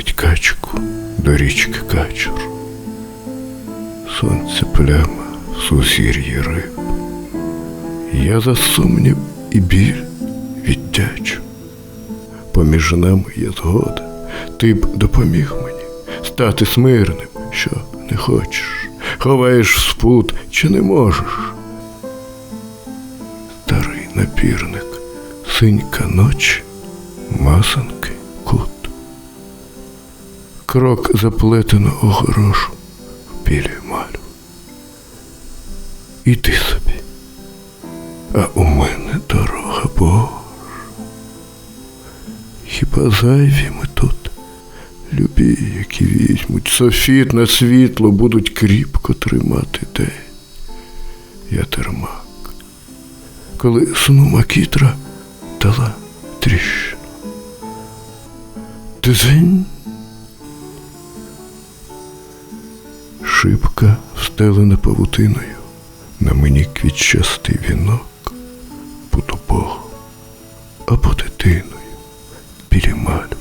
Ведь качку до річки Качур, сонце пляма в сузір'ї риб, я за сумнів і біль віддячу. Поміж нами є згода, ти б допоміг мені стати смирним, що не хочеш, ховаєш спут, чи не можеш. Старий напірник, синька ночі, масанки кут. Крок заплетеного горошу в білій малю. Іди собі, а у мене дорога Божа. Хіба зайві ми тут, любі, які візьмуть, софіт на світло будуть кріпко тримати день. Я термак, коли сну макітра дала тріщину. Дзинь. Шибка встелена павутиною, на мені квітчастий вінок, буду Богом або дитиною білі малю.